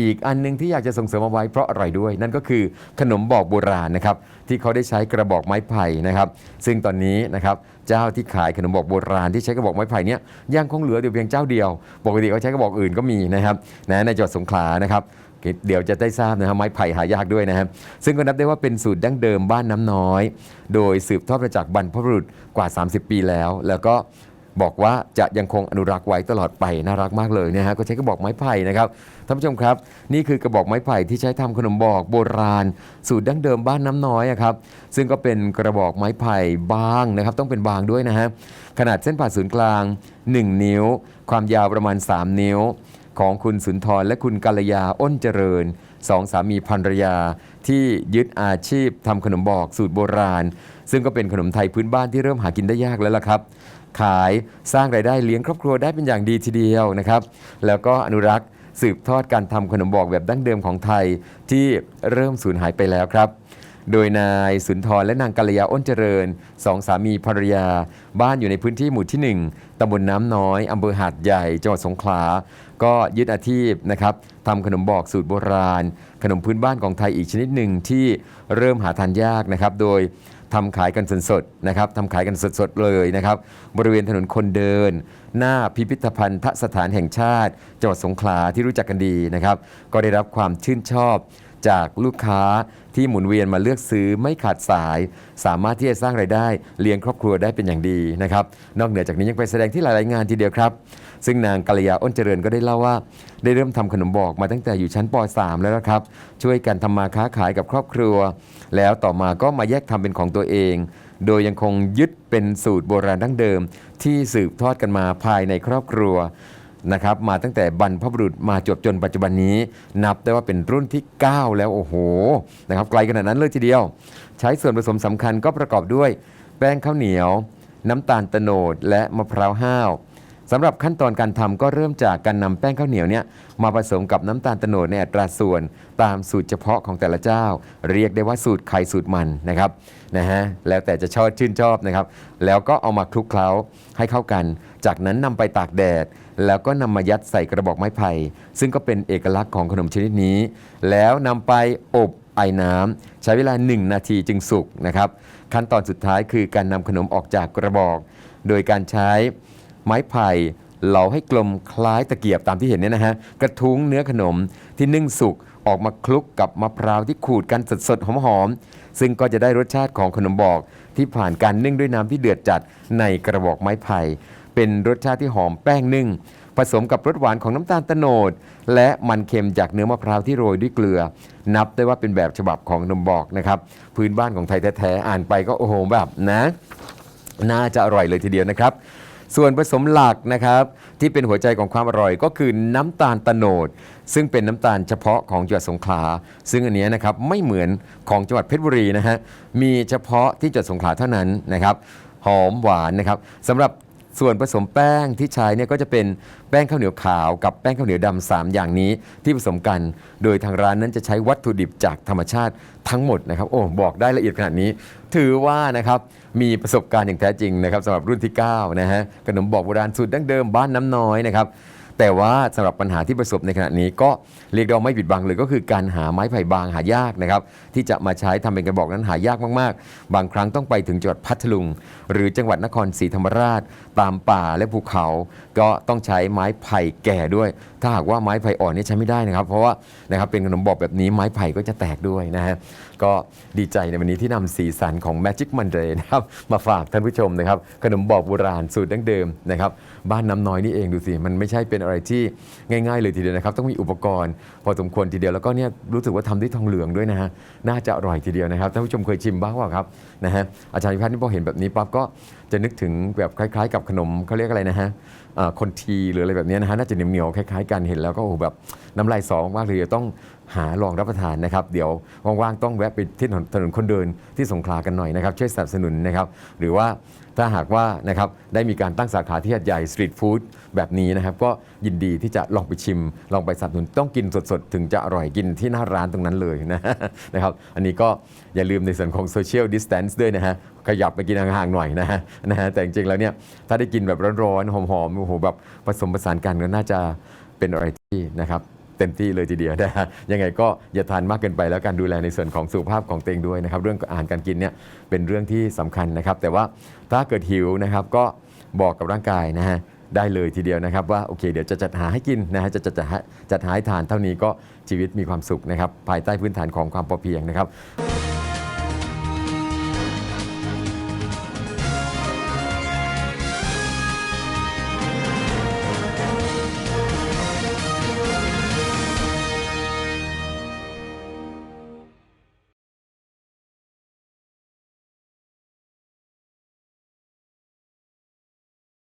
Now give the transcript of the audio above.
อีกอันหนึงที่อยากจะส่งเสริมเอาไว้เพราะอร่อยด้วย นั่นก็คือขนมบอกโบราณนะครับที่เขาได้ใช้กระบอกไม้ไผ่นะครับ ซึ่งตอนนี้นะครับเจ้าที่ขายขนมบอกโบราณที่ใช้กระบอกไม้ไผ่เนี่ยยังคงเหลืออยู่เพียงเจ้าเดียวปกติเขาใช้กระบอกอื่นก็มีนะครับนะในจังหวัดสงขลานะครับเดี๋ยวจะได้ทราบนะครับไม้ไผ่หายากด้วยนะครับ ซึ่งก็นับได้ว่าเป็นสูตรดั้งเดิมบ้านน้ำน้อย โดยสืบทอดมาจากบรรพบุรุษกว่า 30 ปีแล้ว แล้วก็ บอกว่าจะยังคงอนุรักษ์ไว้ตลอดไปน่ารักมากเลยนะฮะก็ใช้กระบอกไม้ไผ่นะครับท่านผู้ชมครับ นี่คือกระบอกไม้ไผ่ที่ใช้ทำขนมบอกโบราณ สูตรดั้งเดิมบ้านน้ำน้อยครับซึ่งก็เป็นกระบอกไม้ไผ่บางนะครับ ต้องเป็นบางด้วยนะฮะขนาดเส้นผ่าศูนย์กลาง 1 นิ้ว ความยาวประมาณ 3 นิ้ว ของคุณสุนทรและคุณกัลยาอ้นเจริญสองสามีภรรยาที่ยึดอาชีพทำขนมบอกสูตรโบราณ ซึ่งก็เป็นขนมไทยพื้นบ้านที่เริ่มหากินได้ยากแล้วล่ะครับขายสร้างรายได้เลี้ยงครอบครัวได้เป็นอย่างดีทีเดียวนะครับ แล้วก็อนุรักษ์สืบทอดการทำขนมบอกแบบดั้งเดิมของไทยที่เริ่มสูญหายไปแล้วครับ โดยนายสุนทรและนางกัลยาอ้นเจริญสองสามีภรรยา บ้านอยู่ในพื้นที่หมู่ที่ 1ตำบลน้ำน้อยอำเภอหาดใหญ่จังหวัดสงขลา ก็ยึดอาชีพนะครับทำขนมบอกสูตรโบราณ ขนมพื้นบ้านของไทยอีกชนิดหนึ่งที่เริ่มหาทานยากนะครับ โดยทำขายกันสดๆนะครับทำขายกันสดๆเลยนะครับ บริเวณถนนคนเดิน หน้าพิพิธภัณฑ์สถานแห่งชาติจังหวัดสงขลาที่รู้จักกันดีนะครับ ก็ได้รับความชื่นชอบ จากลูกค้าที่หมุนเวียนมาเลือกซื้อไม่ขาดสาย สามารถที่จะสร้างไรายได้เลี้ยงครอบครัวได้เป็นอย่างดีนะครับนอกเหนือจากนี้ยังไปแสดงที่หลาย ๆ งานทีเดียวครับ ซึ่งนางกัลยาอ้นเจริญก็ได้เล่าว่า ได้เริ่มทำขนมบอกมาตั้งแต่อยู่ชั้นป .3 แล้วนะครับ ช่วยกันทำมาค้าขายกับครอบครัว แล้วต่อมาก็มาแยกทำเป็นของตัวเอง โดยยังคงยึดเป็นสูตรโบราณดั้งเดิม ที่สืบทอดกันมาภายในครอบครัว นะครับมาตั้งแต่บรรพบุรุษมาจบจนปัจจุบันนี้ นับได้ว่าเป็นรุ่นที่ 9 แล้วโอ้โหนะครับไกลขนาดนั้นเลยทีเดียว ใช้ส่วนผสมสำคัญก็ประกอบด้วย แป้งข้าวเหนียว น้ำตาลโตโนดและมะพร้าวห้าว สำหรับขั้นตอนการทำก็เริ่มจากการนำแป้งข้าวเหนียวเนี่ยมาผสมกับน้ำตาลโตโนดในอัตราส่วนตามสูตรเฉพาะของแต่ละเจ้า เรียกได้ว่าสูตรใครสูตรมันนะครับนะฮะแล้วแต่จะชอบชื่นชอบนะครับ แล้วก็เอามาคลุกเคล้าให้เข้ากัน จากนั้นนำไปตากแดด แล้วก็นำมายัดใส่กระบอกไม้ไผ่ซึ่งก็เป็นเอกลักษณ์ของขนมชนิดนี้ แล้วนำไปอบไอ้น้ำใช้เวลา 1 นาทีจึงสุกนะครับ ขั้นตอนสุดท้ายคือการนำขนมออกจากกระบอก โดยการใช้ ไม้ไผ่เหลาให้กลมคล้ายตะเกียบตามที่เห็นเนี่ยนะฮะกระทุ้งเนื้อขนมที่นึ่งสุกออกมาคลุกกับมะพร้าวที่ขูดกันสดๆหอมๆซึ่งก็จะได้รสชาติของขนมบอกที่ผ่านการนึ่งด้วยน้ำที่เดือดจัดในกระบอกไม้ไผ่เป็นรสชาติที่หอมแป้งนึ่ง ผสมกับรสหวานของน้ำตาลโตโนด และมันเค็มจากเนื้อมะพร้าวที่โรยด้วยเกลือ นับได้ว่าเป็นแบบฉบับของขนมบอกนะครับพื้นบ้านของไทยแท้ๆอ่านไปก็โอ้โหแบบนะน่าจะอร่อยเลยทีเดียวนะครับ ส่วนผสมหลักนะครับที่เป็นหัวใจของความอร่อยก็คือน้ำตาลโตโนด ซึ่งเป็นน้ำตาลเฉพาะของจังหวัดสงขลา ซึ่งอันนี้นะครับไม่เหมือนของจังหวัดเพชรบุรีนะฮะมีเฉพาะที่จังหวัดสงขลาเท่านั้นนะครับหอมหวานนะครับสำหรับ ส่วนผสมแป้งที่ใช้เนี่ยก็จะเป็นแป้งข้าวเหนียวขาวกับแป้งข้าวเหนียวดำสามอย่างนี้ที่ผสมกัน โดยทางร้านนั้นจะใช้วัตถุดิบจากธรรมชาติทั้งหมดนะครับ โอ้บอกได้ละเอียดขนาดนี้ ถือว่านะครับมีประสบการณ์อย่างแท้จริงนะครับสำหรับรุ่นที่9นะฮะขนมบอกโบราณสูตรดั้งเดิมบ้านน้ำน้อยนะครับ แต่ว่าสำหรับปัญหาที่ประสบในขณะนี้ก็เรียกได้ว่าไม่ปิดบังเลยก็คือการหาไม้ไผ่บางหายากนะครับที่จะมาใช้ทำเป็นกระบอกนั้นหายากมากๆ บางครั้งต้องไปถึงจังหวัดพัทลุง หรือจังหวัดนครศรีธรรมราช ตามป่าและภูเขา ก็ต้องใช้ไม้ไผ่แก่ด้วย ถ้าหากว่าไม้ไผ่อ่อนนี่ใช้ไม่ได้นะครับ เพราะว่านะครับเป็นขนมบอกแบบนี้ไม้ไผ่ก็จะแตกด้วยนะฮะก็ดีใจในวันนี้ที่นำสีสันของ Magic Monday นะครับมาฝากท่านผู้ชมนะครับขนมบอกโบราณสูตรดั้งเดิมนะครับบ้านน้ำน้อยนี่เองดูสิ มันไม่ใช่เป็นอะไรที่ง่ายๆเลยทีเดียวนะครับ ต้องมีอุปกรณ์พอสมควรทีเดียวแล้วก็เนี่ยรู้สึกว่าทำด้วยทองเหลืองด้วยนะฮะน่าจะอร่อยทีเดียวนะครับท่านผู้ชมเคยชิมบ้างว่าครับนะฮะอาจารย์พิพัฒน์นี่พอเห็นแบบนี้ปั๊บก็จะนึกถึงแบบคล้าย ๆ กับขนมเขาเรียกอะไรนะฮะคนทีหรืออะไรแบบนี้นะฮะน่าจะเหนียวๆคล้ายๆกันเห็นแล้วก็โอ้แบบน้ำลายสองมากเลยต้องหาลองรับประทานนะครับ เดี๋ยวว่างๆต้องแวะไปที่ถนนถนนคนเดินที่สงขลากันหน่อยนะครับช่วยสนับสนุนนะครับ หรือว่าถ้าหากว่านะครับได้มีการตั้งสาขาที่หัดใหญ่สตรีทฟู้ดแบบนี้นะครับ ก็ยินดีที่จะลองไปชิม ลองไปสับสนุนต้องกินสดๆ ถึงจะอร่อยกินที่หน้าร้านตรงนั้นเลยนะนะครับ อันนี้ก็อย่าลืมในส่วนของโซเชียลดิสแตนซ์ด้วยนะฮะขยับไปกินห่างๆหน่อยนะฮะนะฮะแต่จริงๆแล้วเนี่ยถ้าได้กินแบบร้อนๆหอมๆโอ้โหแบบผสมผสานกันก็น่าจะเป็นอะไรที่นะครับเต็มที่เลยทีเดียวนะฮะยังไงก็อย่าทานมากเกินไปแล้วการดูแลในส่วนของสุขภาพของตัวเองด้วยนะครับ เรื่องอาหารการกินเนี่ยเป็นเรื่องที่สำคัญนะครับ แต่ว่าถ้าเกิดหิวนะครับก็ บอกกับร่างกายนะฮะได้เลยทีเดียวนะครับว่าโอเคเดี๋ยวจะจัดหาให้กินนะฮะจะจัดหาจัดหาให้ทานเท่านี้ก็ชีวิตมีความสุขนะครับภายใต้พื้นฐานของความพอเพียงนะครับ